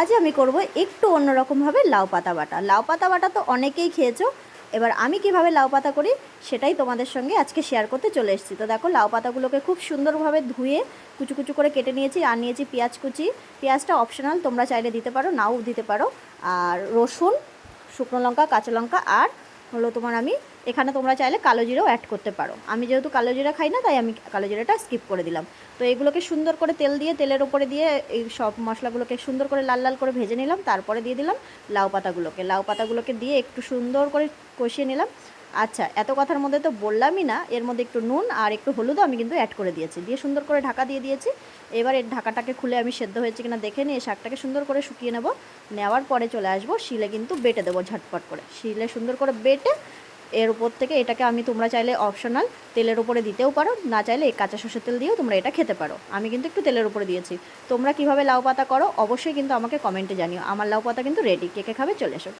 আজ আমি করব একটু অন্যরকমভাবে লাউ পাতা বাটা। লাউ পাতা বাটা তো অনেকেই খেয়েছো। এবার আমি কীভাবে লাউ পাতা করি সেটাই তোমাদের সঙ্গে আজকে শেয়ার করতে চলে এসেছি। তো দেখো, লাউ পাতাগুলোকে খুব সুন্দরভাবে ধুয়ে কুচু কুচু করে কেটে নিয়েছি আর নিয়েছি পেঁয়াজ কুচি। পেঁয়াজটা অপশনাল তোমরা চাইলে দিতে পারো, নাও দিতে পারো। আর রসুন, শুকনো লঙ্কা, কাঁচা লঙ্কা, আর হলো তোমার আমি এখানে তোমরা চাইলে কালো জিরাও অ্যাড করতে পারো। আমি যেহেতু কালো জিরা খাই না, তাই আমি কালো জিরাটা স্কিপ করে দিলাম। তো এগুলোকে সুন্দর করে তেল দিয়ে, তেলের ওপরে দিয়ে এই সব মশলাগুলোকে সুন্দর করে লাল লাল করে ভেজে নিলাম। তারপরে দিয়ে দিলাম লাউ পাতাগুলোকে। লাউ পাতাগুলোকে দিয়ে একটু সুন্দর করে কষিয়ে নিলাম। আচ্ছা এত কথার মধ্যে তো বললামই না। এর মধ্যে একটু নুন আর একটু হলুদও আমি কিন্তু অ্যাড করে দিয়েছি। দিয়ে সুন্দর করে ঢাকা দিয়ে দিয়েছি। এবার এর ঢাকাটাকে খুলে আমি সেদ্ধ হয়েছে কিনা দেখে নিয়ে শাকটাকে সুন্দর করে শুকিয়ে নেব। নেওয়ার পরে চলে আসব, শিলে কিন্তু বেটে দেবো ঝটপট করে। শিলে সুন্দর করে বেটে এর উপর থেকে এটাকে আমি তোমরা চাইলে অপশনাল তেলের উপরে দিতেও পারো, না চাইলে কাঁচা সর্ষের তেল দিয়েও তোমরা এটা খেতে পারো। আমি কিন্তু একটু তেলের উপরে দিয়েছি। তোমরা কীভাবে লাউ পাতা করো, অবশ্যই কিন্তু আমাকে কমেন্টে জানিও। আমার লাউ পাতা কিন্তু রেডি কে কে খাবে, চলে এসো।